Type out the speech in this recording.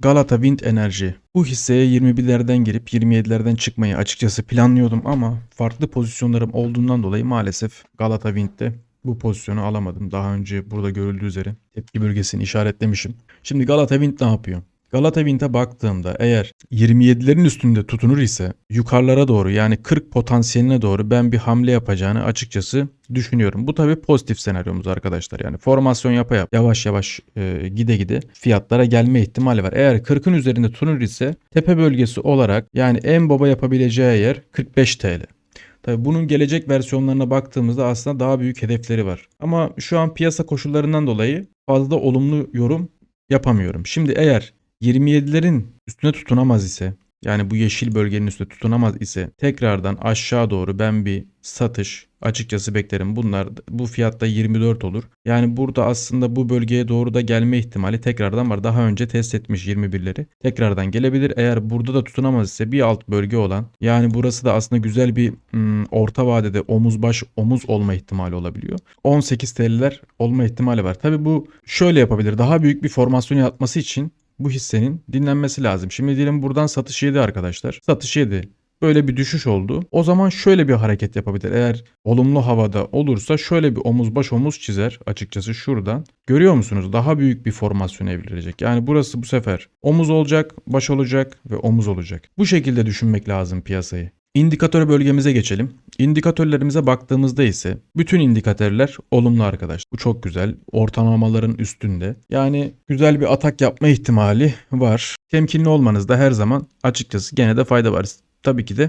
Galata Wind Enerji. Bu hisseye 21'lerden girip 27'lerden çıkmayı açıkçası planlıyordum ama farklı pozisyonlarım olduğundan dolayı maalesef Galata Wind'de bu pozisyonu alamadım. Daha önce burada görüldüğü üzere tepki bölgesini işaretlemişim. Şimdi Galata Wind ne yapıyor? Galata Wind'e baktığımda eğer 27'lerin üstünde tutunur ise yukarılara doğru yani 40 potansiyeline doğru ben bir hamle yapacağını açıkçası düşünüyorum. Bu tabii pozitif senaryomuz arkadaşlar. Yani formasyon yapa yap yavaş yavaş e, gide gide fiyatlara gelme ihtimali var. Eğer 40'ın üzerinde tutunur ise tepe bölgesi olarak yani en baba yapabileceği yer 45 TL. Tabii bunun gelecek versiyonlarına baktığımızda aslında daha büyük hedefleri var. Ama şu an piyasa koşullarından dolayı fazla olumlu yorum yapamıyorum. Şimdi eğer 27'lerin üstüne tutunamaz ise yani bu yeşil bölgenin üstüne tutunamaz ise tekrardan aşağı doğru ben bir satış açıkçası beklerim. Bunlar bu fiyatta 24 olur. Yani burada aslında bu bölgeye doğru da gelme ihtimali tekrardan var. Daha önce test etmiş 21'leri. Tekrardan gelebilir. Eğer burada da tutunamaz ise bir alt bölge olan yani burası da aslında güzel bir ım, orta vadede omuz baş omuz olma ihtimali olabiliyor. 18 TL'ler olma ihtimali var. Tabi bu şöyle yapabilir. Daha büyük bir formasyon yapması için bu hissenin dinlenmesi lazım. Şimdi diyelim buradan satış yedi arkadaşlar. Satış yedi. Böyle bir düşüş oldu. O zaman şöyle bir hareket yapabilir. Eğer olumlu havada olursa şöyle bir omuz baş omuz çizer açıkçası şuradan. Görüyor musunuz? Daha büyük bir formasyon evrilecek. Yani burası bu sefer omuz olacak, baş olacak ve omuz olacak. Bu şekilde düşünmek lazım piyasayı. İndikatör bölgemize geçelim. İndikatörlerimize baktığımızda ise bütün indikatörler olumlu arkadaş. Bu çok güzel. Ortalamaların üstünde. Yani güzel bir atak yapma ihtimali var. Temkinli olmanızda her zaman açıkçası gene de fayda var. Tabii ki de